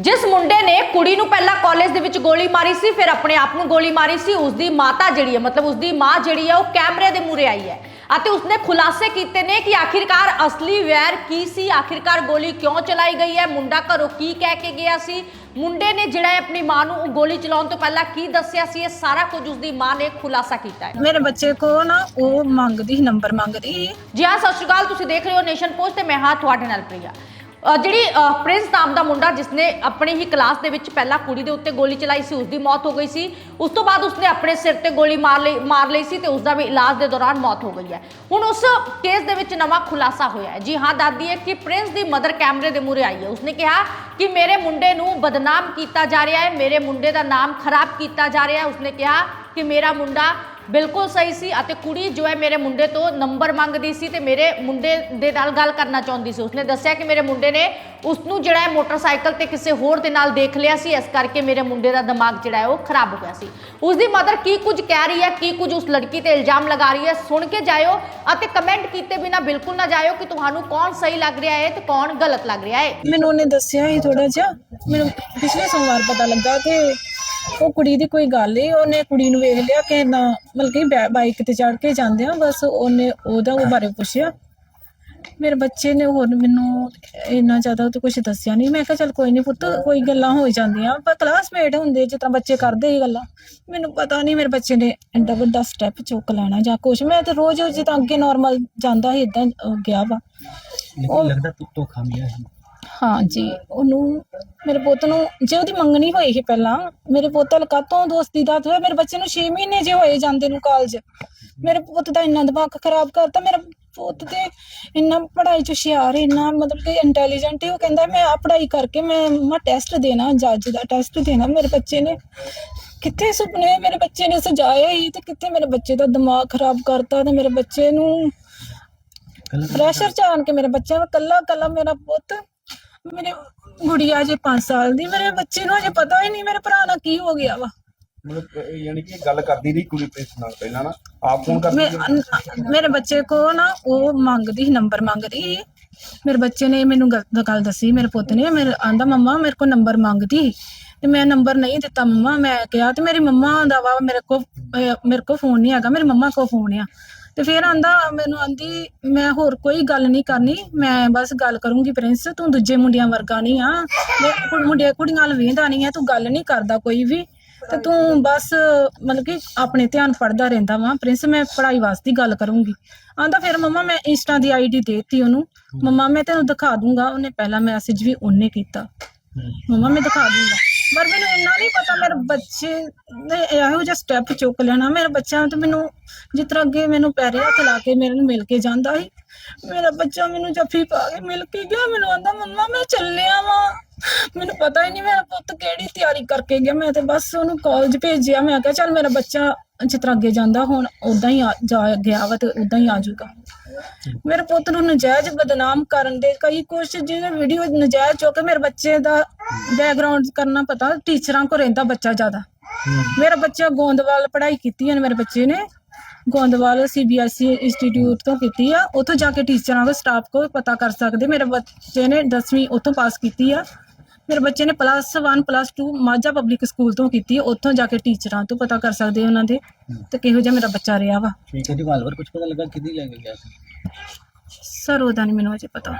ਜਿਸ ਮੁੰਡੇ ਨੇ ਕੁੜੀ ਨੂੰ ਪਹਿਲਾਂ ਕਾਲਜ ਦੇ ਵਿੱਚ ਗੋਲੀ ਮਾਰੀ ਸੀ ਫਿਰ ਆਪਣੇ ਆਪ ਨੂੰ ਗੋਲੀ ਮਾਰੀ ਸੀ ਉਸ ਦੀ ਮਾਤਾ ਜਿਹੜੀ ਹੈ ਮਤਲਬ ਉਸ ਦੀ ਮਾਂ ਜਿਹੜੀ ਹੈ ਉਹ ਕੈਮਰੇ ਦੇ ਮੂਹਰੇ ਆਈ ਹੈ। ਅਤੇ ਉਸਨੇ ਖੁਲਾਸੇ ਕੀਤੇ ਨੇ ਕਿ ਆਖਿਰਕਾਰ ਅਸਲੀ ਵੈਰ ਕੀ ਸੀ ਆਖਿਰਕਾਰ ਗੋਲੀ ਕਿਉਂ ਚਲਾਈ ਗਈ ਹੈ ਮੁੰਡਾ ਘਰੋਂ ਕੀ ਕਹਿ ਕੇ ਗਿਆ ਸੀ ਮੁੰਡੇ ਨੇ ਜਿਹੜਾ ਹੈ ਆਪਣੀ ਮਾਂ ਨੂੰ ਗੋਲੀ ਚਲਾਉਣ ਤੋਂ ਪਹਿਲਾਂ ਕੀ ਦੱਸਿਆ ਸੀ ਇਹ ਸਾਰਾ ਕੁਝ ਉਸ ਦੀ ਮਾਂ ਨੇ ਖੁਲਾਸਾ ਕੀਤਾ ਹੈ। ਮੇਰੇ ਬੱਚੇ ਕੋ ਨਾ ਉਹ ਮੰਗਦੀ ਨੰਬਰ ਮੰਗਦੀ। ਜੀ ਹਾਂ ਸਤਿ ਸ਼੍ਰੀ ਅਕਾਲ ਤੁਸੀਂ ਦੇਖ ਰਹੇ ਹੋ ਨੇਸ਼ਨ ਪੋਸਟ ਤੇ ਮੈਂ ਹਾਂ ਤੁਹਾਡੇ ਨਾਲ ਪ੍ਰਿਆ। ਅ, ਜਿਹੜੀ ਅ, ਪ੍ਰਿੰਸ ਨਾਮ ਦਾ ਮੁੰਡਾ ਜਿਸਨੇ ਆਪਣੀ ਹੀ ਕਲਾਸ ਦੇ ਵਿੱਚ ਪਹਿਲਾਂ ਕੁੜੀ ਦੇ ਉੱਤੇ ਗੋਲੀ ਚਲਾਈ ਸੀ ਉਸ ਦੀ ਮੌਤ ਹੋ ਗਈ ਸੀ। ਉਸ ਤੋਂ ਬਾਅਦ ਉਸਨੇ ਆਪਣੇ ਸਿਰ ਤੇ ਗੋਲੀ ਮਾਰ ਲਈ ਮਾਰ ਲਈ ਸੀ ਤੇ ਉਸ ਦਾ ਵੀ ਇਲਾਜ ਦੇ ਦੌਰਾਨ ਮੌਤ ਹੋ ਗਈ ਹੈ। ਹੁਣ ਉਸ ਕੇਸ ਦੇ ਵਿੱਚ ਨਵਾਂ ਖੁਲਾਸਾ ਹੋਇਆ ਹੈ। ਜੀ ਹਾਂ ਦਾਦੀ ਹੈ ਕਿ ਪ੍ਰਿੰਸ ਦੀ ਮਦਰ ਕੈਮਰੇ ਦੇ ਮੂਹਰੇ ਆਈ ਹੈ। ਉਸਨੇ ਕਿਹਾ ਕਿ ਮੇਰੇ ਮੁੰਡੇ ਨੂੰ ਬਦਨਾਮ ਕੀਤਾ ਜਾ ਰਿਹਾ ਹੈ ਮੇਰੇ ਮੁੰਡੇ ਦਾ ਨਾਮ ਖਰਾਬ ਕੀਤਾ ਜਾ ਰਿਹਾ ਹੈ। ਉਸਨੇ ਕਿਹਾ ਕਿ ਮੇਰਾ ਮੁੰਡਾ ਬਿਲਕੁਲ ਸਹੀ ਸੀ ਅਤੇ ਕੁੜੀ ਜੋ ਹੈ ਮੇਰੇ ਮੁੰਡੇ ਤੋਂ ਨੰਬਰ ਮੰਗਦੀ ਸੀ ਤੇ ਮੇਰੇ ਮੁੰਡੇ ਦੇ ਨਾਲ ਗੱਲ ਕਰਨਾ ਚਾਹੁੰਦੀ ਸੀ। ਉਸਨੇ ਦੱਸਿਆ ਕਿ ਮੇਰੇ ਮੁੰਡੇ ਨੇ ਉਸ ਨੂੰ ਜਿਹੜਾ ਹੈ ਮੋਟਰਸਾਈਕਲ ਤੇ ਕਿਸੇ ਹੋਰ ਦੇ ਨਾਲ ਦੇਖ ਲਿਆ ਸੀ। ਇਸ ਕਰਕੇ ਮੇਰੇ ਮੁੰਡੇ ਦਾ ਦਿਮਾਗ ਜਿਹੜਾ ਹੈ ਉਹ ਖਰਾਬ ਹੋ ਗਿਆ ਸੀ। ਉਸ ਦੀ ਮਦਰ ਕੀ ਕੁਝ ਕਹਿ ਰਹੀ ਹੈ, ਕੀ ਕੁਝ ਉਸ ਲੜਕੀ ਤੇ ਇਲਜ਼ਾਮ ਲਗਾ ਰਹੀ ਹੈ, ਸੁਣ ਕੇ ਜਾਇਓ ਅਤੇ ਕਮੈਂਟ ਕੀਤੇ ਬਿਨਾ ਬਿਲਕੁਲ ਨਾ ਜਾਇਓ ਕਿ ਤੁਹਾਨੂੰ ਕੌਣ ਸਹੀ ਲੱਗ ਰਿਹਾ ਹੈ ਤੇ ਕੌਣ ਗਲਤ ਲੱਗ ਰਿਹਾ ਹੈ। ਮੈਨੂੰ ਉਹਨੇ ਦੱਸਿਆ ਸੀ ਥੋੜਾ ਜਿਹਾ। ਮੈਨੂੰ ਪਿਛਲੇ ਸੋਮਵਾਰ ਪਤਾ ਲੱਗਾ ਕਿ ਉਹ ਕੁੜੀ ਦੀ ਕੋਈ ਗੱਲ ਈ ਉਹਨੇ ਕੁੜੀ ਨੂੰ ਵੇਖ ਲਿਆ ਕਿ ਨਾ ਮਤਲਬ ਕਿ ਬੈ- ਬਾਈਕ ਤੇ ਚੜ ਕੇ ਜਾਂਦੇ ਆ ਬਸ ਉਹਨੇ ਉਹਦਾ ਉਹ ਬਾਰੇ ਪੁੱਛਿਆ। ਮੇਰੇ ਬੱਚੇ ਨੇ ਹੋਰ ਮੈਨੂੰ ਇੰਨਾ ਜ਼ਿਆਦਾ ਉਹ ਕੁਝ ਦੱਸਿਆ ਨਹੀਂ ਮੈਂ ਕਿਹਾ ਚਲ ਕੋਈ ਨਹੀਂ ਪੁੱਤ ਕੋਈ ਗੱਲਾਂ ਹੋ ਜਾਂਦੀਆਂ। ਪਰ ਕਲਾਸਮੇਟ ਹੁੰਦੇ ਜਿਸ ਤਰ੍ਹਾਂ ਬੱਚੇ ਕਰਦੇ ਹੀ ਗੱਲਾਂ। ਮੈਨੂੰ ਪਤਾ ਨਹੀਂ ਮੇਰੇ ਬੱਚੇ ਨੇ ਐਡਾ ਵੱਡਾ ਸਟੈਪ ਚੁੱਕ ਲੈਣਾ ਜਾਂ ਕੁਝ ਮੈਂ ਤੇ ਰੋਜ਼ ਜਿੱਦਾਂ ਅੱਗੇ ਨਾਰਮਲ ਜਾਂਦਾ ਸੀ ਇਦਾਂ ਗਿਆ ਵਾ। ਲੱਗਦਾ ਤੂੰ ਧੋਖਾ ਮਿਲਿਆ ਸੀ। ਹਾਂ ਜੀ ਉਹਨੂੰ ਮੇਰੇ ਪੁੱਤ ਨੂੰ ਜੇ ਉਹਦੀ ਮੰਗਣੀ ਹੋਈ ਸੀ ਪਹਿਲਾਂ ਮੇਰੇ ਪੁੱਤ ਨਾਲ ਕਾਤੋਂ ਦੋਸਤੀ ਦਾ ਹੋਇਆ ਮੇਰੇ ਬੱਚੇ ਨੂੰ 6 ਮਹੀਨੇ ਜੇ ਹੋਏ ਜਾਂਦੇ ਨੂੰ ਕਾਲਜ ਮੇਰੇ ਪੁੱਤ ਦਾ ਇੰਨਾ ਦਿਮਾਗ ਖਰਾਬ ਕਰਤਾ ਮੇਰਾ ਪੁੱਤ ਤੇ ਇੰਨਾ ਪੜ੍ਹਾਈ ਚ ਹੁਸ਼ਿਆਰ ਇੰਨਾ ਮਤਲਬ ਕਿ ਇੰਟੈਲੀਜੈਂਟ ਹੈ ਉਹ ਕਹਿੰਦਾ ਮੈਂ ਆ ਪੜ੍ਹਾਈ ਕਰਕੇ ਮੈਂ ਮਾ ਟੈਸਟ ਦੇਣਾ ਜੱਜ ਦਾ ਟੈਸਟ ਦੇਣਾ ਮੇਰੇ ਬੱਚੇ ਨੇ ਕਿੱਥੇ ਸੁਪਨੇ ਮੇਰੇ ਬੱਚੇ ਨੇ ਸਜਾਏ ਹੀ ਤੇ ਕਿੱਥੇ ਮੇਰੇ ਬੱਚੇ ਦਾ ਦਿਮਾਗ ਖਰਾਬ ਕਰਤਾ ਤੇ ਮੇਰੇ ਬੱਚੇ ਨੂੰ ਪ੍ਰੈਸ਼ਰ ਚ ਆਣ ਕੇ ਮੇਰੇ ਬੱਚਿਆਂ ਨੂੰ ਕੱਲਾ ਕੱਲਾ ਮੇਰਾ ਪੁੱਤ ਮੇਰੇ ਗੁੜੀਆ ਜੇ 5 ਸਾਲ ਦੀ ਮੇਰੇ ਬੱਚੇ ਨੂੰ ਅਜੇ ਪਤਾ ਹੀ ਨਹੀਂ ਮੇਰੇ ਭਰਾ ਨਾਲ ਕੀ ਹੋ ਗਿਆ ਵਾ। ਮਤਲਬ ਅਹ ਯਾਨੀ ਕਿ ਗੱਲ ਕਰਦੀ ਰਹੀ ਕੁੜੀ ਪ੍ਰਿੰਸ ਨਾਲ ਪਹਿਲਾਂ ਨਾ ਆਪ ਫੋਨ ਕਰਦੀ ਮੇ- ਅਨ- ਮੇਰੇ ਬੱਚੇ ਕੋ ਨਾ ਉਹ ਮੰਗਦੀ ਸੀ ਨੰਬਰ ਮੰਗਦੀ ਸੀ। ਮੇਰੇ ਬੱਚੇ ਨੇ ਮੈਨੂੰ ਗਲ- ਗੱਲ ਦੱਸੀ ਮੇਰੇ ਪੁੱਤ ਨੇ ਮੇਰੇ ਆਂਦਾ ਮੰਮਾ ਮੇਰੇ ਕੋ ਨੰਬਰ ਮੰਗਦੀ ਸੀ। ਤੇ ਮੈਂ ਨੰਬਰ ਨਹੀਂ ਦਿੱਤਾ ਮੰਮਾ ਮੈਂ ਕਿਹਾ ਤੇ ਮੇਰੀ ਮੰਮਾ ਦਾ ਵਾ ਮੇਰੇ ਕੋ ਅਹ ਮੇਰੇ ਕੋ ਫੋਨ ਨਹੀਂ ਹੈਗਾ ਮੇਰੀ ਮੰਮਾ ਕੋ ਫੋਨ ਆ। ਤੇ ਫਿਰ ਆਂਦਾ ਮੈਨੂੰ ਆਂਦੀ ਮੈਂ ਹੋਰ ਕੋਈ ਗੱਲ ਨਹੀਂ ਕਰਨੀ ਮੈਂ ਬਸ ਗੱਲ ਕਰੂੰਗੀ ਪ੍ਰਿੰਸ ਤੂੰ ਦੂਜੇ ਮੁੰਡਿਆਂ ਵਰਗਾ ਨਹੀਂ ਆ ਮੈਂ ਕੁ- ਮੁੰਡੇ ਕੁੜੀਆਂ ਨਾਲ ਵੇਂਦਾ ਨਹੀਂ ਆ ਤੂੰ ਗੱਲ ਨਹੀਂ ਕਰਦਾ ਕੋਈ ਵੀ। ਤੇ ਤੂੰ ਬਸ ਮਤਲਬ ਕਿ ਆਪਣੇ ਧਿਆਨ ਪੜਦਾ ਰਹਿੰਦਾ ਵਾ ਪ੍ਰਿੰਸ ਮੈਂ ਪੜ੍ਹਾਈ ਵਾਸਤੇ ਗੱਲ ਕਰੂੰਗੀ। ਆਂਦਾ ਫਿਰ ਮੰਮਾ ਮੈਂ ਇੰਸਟਾ ਦੀ ਆਈਡੀ ਦੇਤੀ ਉਹਨੂੰ। ਮੰਮਾ ਮੈਂ ਤੈਨੂੰ ਦਿਖਾ ਦੂੰਗਾ ਉਹਨੇ ਪਹਿਲਾ ਮੈਸੇਜ ਵੀ ਉਹਨੇ ਕੀਤਾ। ਮੰਮਾ ਮੈਂ ਦਿਖਾ ਦੂੰਗਾ। ਪਰ ਮੈਨੂੰ ਇੰਨਾ ਨਹੀਂ ਪਤਾ, ਮੇਰੇ ਬੱਚੇ ਨੇ ਇਹੋ ਜਿਹਾ ਸਟੈਪ ਚੁੱਕ ਲੈਣਾ। ਮੇਰੇ ਬੱਚਿਆਂ ਤੇ ਮੈਨੂੰ ਜਿਸ ਤਰ੍ਹਾਂ ਅੱਗੇ ਮੈਨੂੰ ਪੈਰੇ ਹੱਥ ਲਾ ਕੇ ਮੇਰੇ ਨੂੰ ਮਿਲ ਕੇ ਜਾਂਦਾ ਸੀ, ਮੇਰਾ ਬੱਚਾ ਮੈਨੂੰ ਜੱਫੀ ਪਾ ਕੇ ਮਿਲ ਕੇ ਗਿਆ, ਮੈਨੂੰ ਆਂਦਾ, ਮੰਮਾ, ਮੈਂ ਚੱਲਿਆ ਵਾਂ। ਮੈਨੂੰ ਪਤਾ ਹੀ ਨਹੀਂ ਮੇਰਾ ਪੁੱਤ ਕਿਹੜੀ ਤਿਆਰੀ ਕਰਕੇ ਗਿਆ। ਮੈਂ ਤੇ ਬਸ ਉਹਨੂੰ ਕਾਲਜ ਭੇਜਿਆ। ਮੈਂ ਕਿਹਾ, ਚੱਲ ਮੇਰਾ ਬੱਚਾ ਜਿਸ ਤਰ੍ਹਾਂ ਅੱਗੇ ਜਾਂਦਾ, ਹੁਣ ਉਦਾਂ ਹੀ ਜਾ ਗਿਆ ਵਾ ਤੇ ਉਦਾਂ ਹੀ ਆ ਜਾਊਗਾ। ਮੇਰੇ ਪੁੱਤ ਨੂੰ ਨਜਾਇਜ਼ ਬਦਨਾਮ ਕਰਨ ਦੇ ਕਈ ਕੁਛ ਜਿਹਨੇ ਵੀਡੀਓ ਨਜਾਇਜ਼ ਚੁੱਕ ਕੇ ਮੇਰੇ ਬੱਚੇ ਦਾ ਬੈਕਗ੍ਰਾਉਂਡ ਕਰਨਾ ਪਤਾ ਟੀਚਰਾਂ ਕੋ ਰਹਿੰਦਾ ਬੱਚਾ ਜ਼ਿਆਦਾ। ਮੇਰਾ ਬੱਚਾ ਗੋਂਦਵਾਲ ਪੜ੍ਹਾਈ ਕੀਤੀ ਹੈ ਮੇਰੇ ਬੱਚੇ ਨੇ। ਗੋਂਦਵਾਲ ਸੀਬੀਐਸਈ ਇੰਸਟੀਚਿਊਟ ਤੋਂ ਕੀਤੀ ਆ। ਉੱਥੋਂ ਜਾ ਕੇ ਟੀਚਰਾਂ ਕੋ ਸਟਾਫ ਕੋ ਪਤਾ ਕਰ ਸਕਦੇ। ਮੇਰੇ ਬੱਚੇ ਨੇ 10ਵੀਂ ਉੱਥੋਂ ਪਾਸ ਕੀਤੀ ਆ। ਮੇਰੇ ਬੱਚੇ ਨੇ plus 1 plus 2 Majha public school ਤੋਂ ਕੀਤੀ ਹੈ ਉੱਥੋਂ ਜਾ ਕੇ ਟੀਚਰਾਂ ਤੋਂ ਪਤਾ ਕਰ ਸਕਦੇ ਉਹਨਾਂ ਦੇ। ਤੇ ਕਿਹੋ ਜਿਹਾ ਮੇਰਾ ਬੱਚਾ ਰਿਹਾ ਵਾ। ਠੀਕ ਹੈ ਰਿਵਾਲਵਰ ਕੁਝ ਪਤਾ ਲੱਗਾ ਕਿੱਦੀ ਲੈ ਕੇ ਗਿਆ ਸੀ ਸਰ ਉਹਦਾ ਨਹੀਂ ਮੈਨੂੰ ਅਜੇ ਪਤਾ।